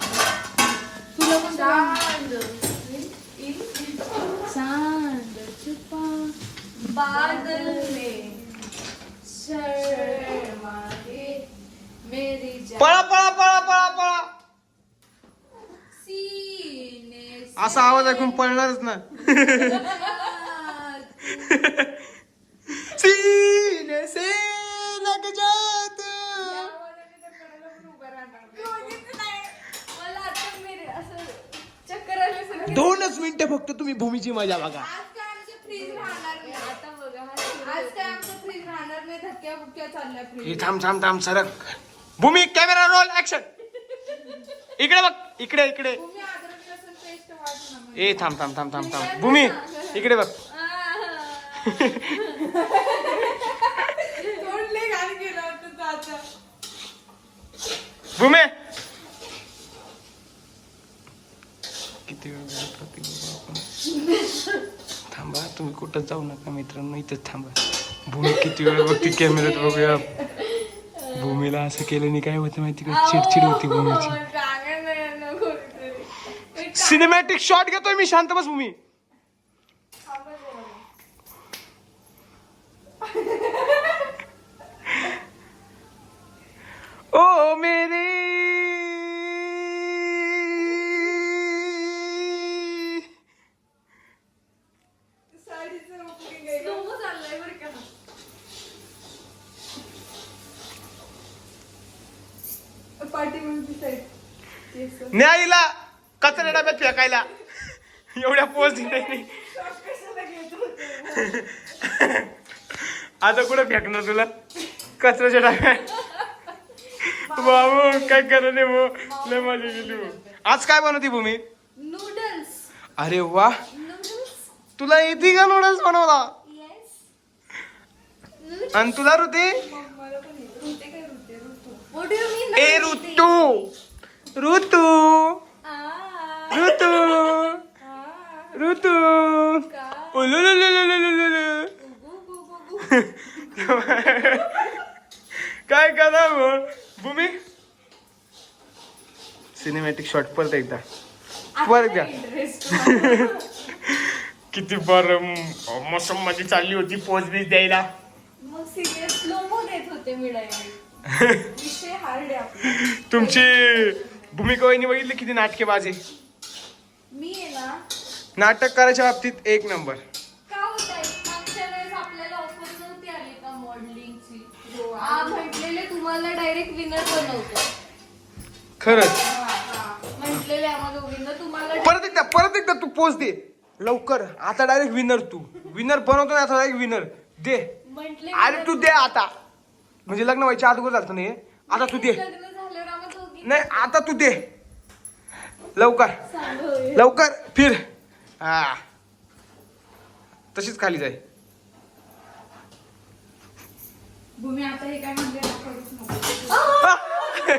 तुला पण चांद चांद छुपा बादल में शर्मा के मेरी जान पळा पळा पळा पळा पळा सीने से असा आवाज ऐकून पळणारच ना. सीने से लग जा तू. मला आता मेरे असं चक्कर आल्यासारखं दोनच मिनिटं फक्त तुम्ही भूमीची मजा बघा. आज काय आमचं फ्रीज राहणार नाही? आता बघा आज काय आमचं फ्रीज राहणार नाही? धक्क्या बुक्क्या चालल्या हे फ्रीज थांब थांब थांब सरक. भूमी कॅमेरा रोल ऍक्शन इकडे बघ इकडे इकडे. तुम्ही अद्रक लसूण पेस्ट वाटू ना ए थांब थांब थांब थांब थांब. भूमी इकडे बघ. तोंड लय घाण केलं होतं त्याचं. भूमी. होती थांबा तुम्ही कुठं जाऊ नका मित्रांनो इथंच थांबा भूमी किती वेळ बघते कॅमेऱ्यात बघूया भूमीला असं केल्याने काय होतं माहिती का चिडचिड होती भूमीची सिनेमॅटिक शॉट घेतोय मी शांत बस भूमी न्यायला कचऱ्या डब्यात फेकायला एवढ्या पोच नाही? आता कुठं फेकणार तुला कचऱ्याच्या डब्यात बाबू काय करत नाही भाऊ लय मजा गेली. आज काय बनवती भूमी. अरे वा. तुला येते का नूडल्स बनवला. आणि तुला. ऋते ए ऋते? ऋतू! ऋतू! ऋतू. काय करा भूमी? सिनेमॅटिक शॉट परत एकदा. परत घ्या. किती बर मौसममध्ये चालली होती पोच बीच द्यायला. मग सिरियस स्लोमो देत होते मी तुमची भूमिका वहिनी बघितली किती नाटके बाजे मी आहे ना. नाटक करायच्या बाबतीत एक नंबर. का होत आहे मागच्या वेळेस आपल्याला ऑफर नव्हती आली का मॉडेलिंगची हा म्हटलेले तुम्हाला डायरेक्ट विनर बनवतो. खरंच. म्हटलेले आम्हाला दोघींना तुम्हाला परत एकदा परत एकदा तू पोच दे. लवकर. आता डायरेक्ट विनर तू. विनर बनवतो ना आता डायरेक्ट विनर दे. म्हटले अरे तू दे आता. म्हणजे लग्न व्हायच्या अगोदर झालं नाही आता तू दे. नाही आता तू दे. लवकर. लवकर फिर. हा. तशीच खाली जाय. हे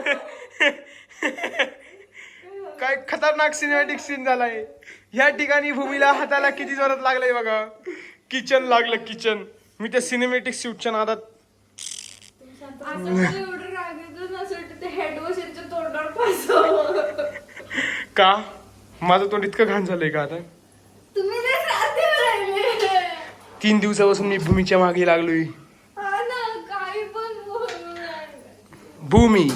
काय खतरनाक सिनेमॅटिक सीन झालाय. ह्या ठिकाणी भूमीला हाताला किती जोरात लागलंय बघा. किचन लागलं किचन मी त्या सिनेमॅटिक शूटच्या नादात आता मला एवढं राग येतो ना असं वाटतं. ते हेड वॉश यांच्या तोंडावर फासावं का? माझं तोंड इतकं घाण झालंय का आता? तुम्ही राहिले तीन दिवसापासून मी भूमीच्या मागे लागलोय. हा ना काही पण बोलू नका. भूमी.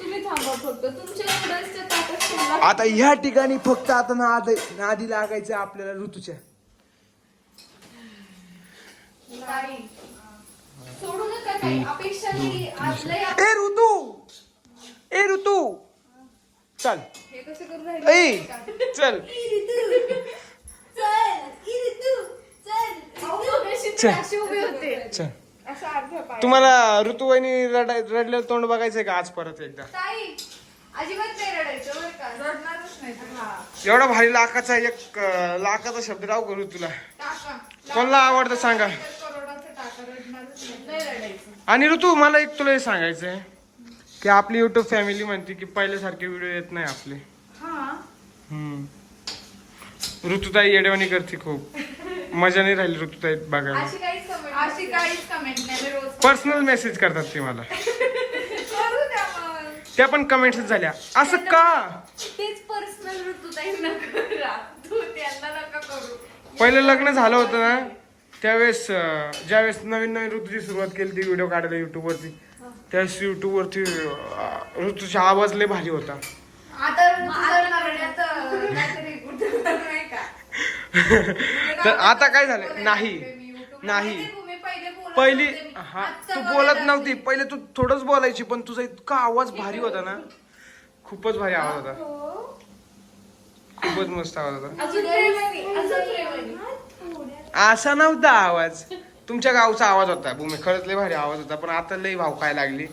तुम्ही थांबा फक्त. तुमच्या नूडल्सच्या ताटात शिल्लक आता ह्या ठिकाणी फक्त आता नाद नादी लागायचं आपल्याला ऋतूच्या. नाही. सोडू नका काही? अपेक्षा नाही. आज लय आप- ए ऋतू! ए ऋतू! चल. हे कसं राहिले? ए चल. चल. अशी उभे होते. चल. असं अर्धा पाय. तुम्हाला ऋतुवाहिनी रडाय रडलेलं तोंड बघायचंय का आज परत एकदा? ताई अजिबात नाही रडायचं बरं का? रडणारच नाही तर हा. एवढा भारी लाखाचा एक अं, लाखाचा शब्द राव करू तुला कोणाला आवडतं सांगा करोडाचं टाका रडणारच नाही नाही रडायचं आणि ऋतू मला एक तुला हे सांगायचंय की आपली युट्यूब फॅमिली म्हणते की पहिल्यासारखे व्हिडिओ येत नाही आपले. हा हम्म. ऋतुताई येडेवाणी करते खूप. मजा नाही राहिली ऋतुताई बघायला. अशी काहीच कमेंट अशी काहीच कमेंट नाही. मी रोज पर्सनल मेसेज करतात ते मला. कर त्या पण कमेंट्स झाल्या. असं का? तेच पर्सनल ऋतुताईंना करा तू त्यांना नका करू. पहिलं लग्न झालं होतं ना? त्यावेळेस ज्यावेळेस नवीन नवीन ऋतूची सुरुवात केली ती व्हिडिओ काढायला युट्यूब वरती त्यावेळेस युट्यूब वरती अं, ऋतूचा आवाज लय भारी होता? तर आता काय झालं नाही नाही पहिले. हा तू बोलत ना. नव्हती पहिले तू थोडंच बोलायची पण तुझा इतका आवाज भारी होता ना खूपच भारी आवाज होता हो. खूपच मस्त आवाज होता. असा नव्हता आवाज. तुमच्या गावचा आवाज होता. भूमी खरंच लय भारी आवाज होता पण आता लय भाव काय लागली.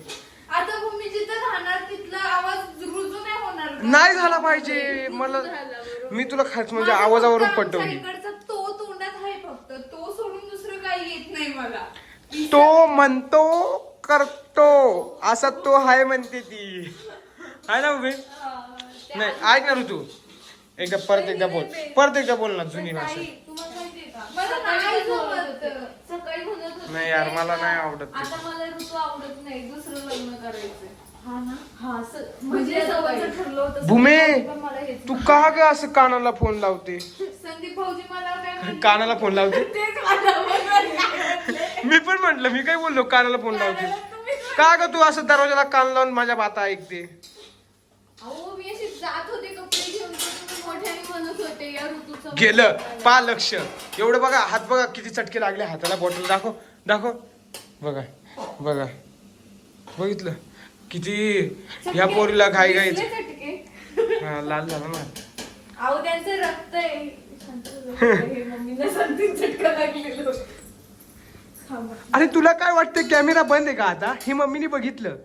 आता भूमी जिथं राहणार तिथला आवाज रुजू नाही होणार का? नाही झाला पाहिजे. मला. मी तुला खास म्हणजे आवाजावरून फक्त पटवली. तो तोंडात आहे फक्त. तो सोडून दुसरं काही येत नाही मला. तो म्हणतो करतो. असा तो हाय म्हणते ती. हाय ना भूमी? नाही ऐक ना ऋतू. एकदा परत एकदा बोल. परत एकदा बोल ना जुनी भाषा. नाही जमत. सकाळी म्हणत होते नाही यार, मला नाही आवडत ते. आता मला ऋतू आवडत नाही दुसरं लग्न हा ना? हा स- म्हणजे म्हणजे सवयचं सकाळी. ठरलं होतं भूमे पण मला हेच तू का ग असं कानाला फोन लावते? संदीप भाऊजी मला काय म्हणले? कानाला फोन लावते? तेच मला म्हणाले. मी पण म्हंटल मी काय बोललो कानाला फोन लावते. का ग तू असं दरवाजाला कान लावून माझ्या बाता ऐकते? अहो मी अशी जात होते गेलं. पा लक्ष. एवढं बघा हात बघा किती चटके लागले हाताला बॉटल दाखव दाखव. बघा बघा. बघितलं? किती ह्या पोरीला घाई घाई? हा लाल झाला ना. अहो त्यांचं रक्त. अरे तुला काय वाटतं कॅमेरा बंद आहे का आता? हे मम्मीने बघितलं.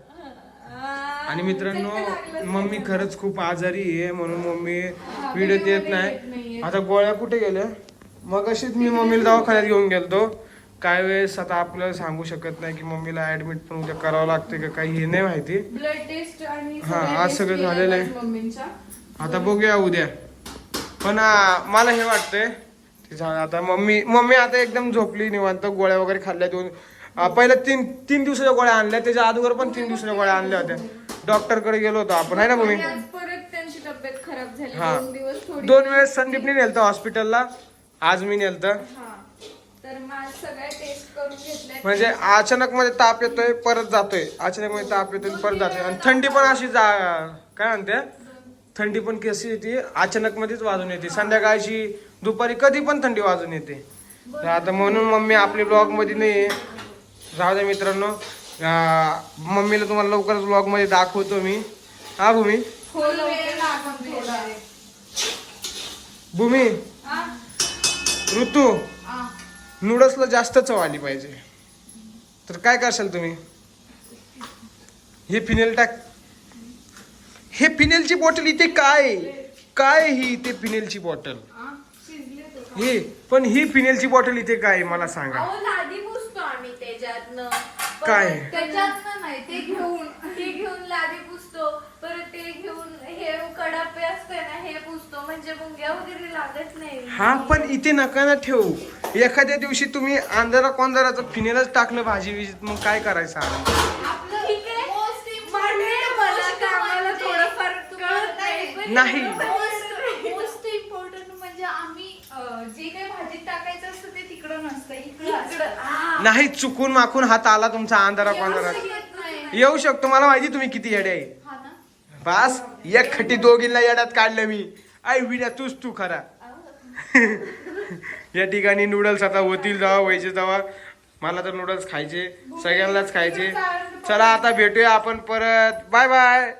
आणि मित्रांनो मम्मी. खरंच खूप आजारी आहे म्हणून मम्मी व्हिडिओ येत नाही. आता गोळ्या कुठे गेल्या? मग अशीच मी मम्मीला दवाखान्यात घेऊन गेलतो. काय वेळेस आता आपल्याला सांगू शकत नाही की मम्मीला ऍडमिट पण उद्या करावं लागते का काही हे नाही माहिती. ब्लड टेस्ट आणि हा, आज सगळं झालेलं आहे. आता बघूया उद्या. पण मला हे वाटतंय आता मम्मी मम्मी आता एकदम झोपली निवांत गोळ्या वगैरे खाल्ल्या दोन पहिल्या तीन तीन दिवसाच्या गोळ्या आणल्या त्याच्या अगोदर पण तीन दिवसाच्या गोळ्या आणल्या होत्या. डॉक्टरकडे गेलो होतो आपण आहे ना मम्मी? आणि आज परत त्यांची तब्येत खराब झाली हा. दोन दिवस थोडी दोन वेळेस संदीपने नेलतं हॉस्पिटलला आज मी नेलतं. हा. तर मग आज सगळ्या टेस्ट करून घेतल्या. म्हणजे अचानक मध्ये ताप येतोय परत जातोय. अचानक मध्ये ताप येतोय आणि परत जातोय. आणि थंडी पण अशी जा काय म्हणते? थंडी पण कशी येते अचानक मध्येच वाजून येते. संध्याकाळची दुपारी कधी पण थंडी वाजून येते. तर आता म्हणून मम्मी आपली ब्लॉगमध्ये नाही राहू द्या मित्रांनो. अं, मम्मीला तुम्हाला लवकरच ब्लॉगमध्ये दाखवतो मी. हा भूमी. खोल वेळ लागून थोडा भूमी? ऋतू. नूडल्सला जास्त चव आली पाहिजे. तर काय करशाल तुम्ही? हे फिनेल टाक. हे फिनेलची बॉटल इथे काय काय ही इथे फिनेलची बॉटल? हा? हे पण ही फिनेलची बॉटल इथे काय मला सांगा. काय? ते घेऊन ते घेऊन लादी पुसतो परत ते घेऊन हे कडापे असते ना हे पुसतो. म्हणजे मुंग्या वगैरे लागत नाही. हा पण इथे नका ना ठेवू. एखाद्या दिवशी तुम्ही आंधारा कोंजाराचं फिनेलच टाकलं भाजी विजीत मग काय करायचं आपलं ठीक आहे. म्हणते मला कामाला थोडंफार कळत नाही. नाही. मोस्ट इम्पॉर्टंट म्हणजे आम्ही अं, जे काही भाजीत टाकायचं असतं ते तिकडं नसतं इकडं असतं. नाही चुकून माकून हात आला तुमचा आंधारा येत नाही. येऊ शकतो. मला माहिती तुम्ही किती येडे आहे. बस एक खटी दोघींना येड्यात काढलं मी. आई विड्या तूच तू खरा. या ठिकाणी नूडल्स आता होतील जावा व्हायचे जावा मला तर नूडल्स खायचे सगळ्यांनाच खायचे. चला आता भेटूया आपण परत. Bye bye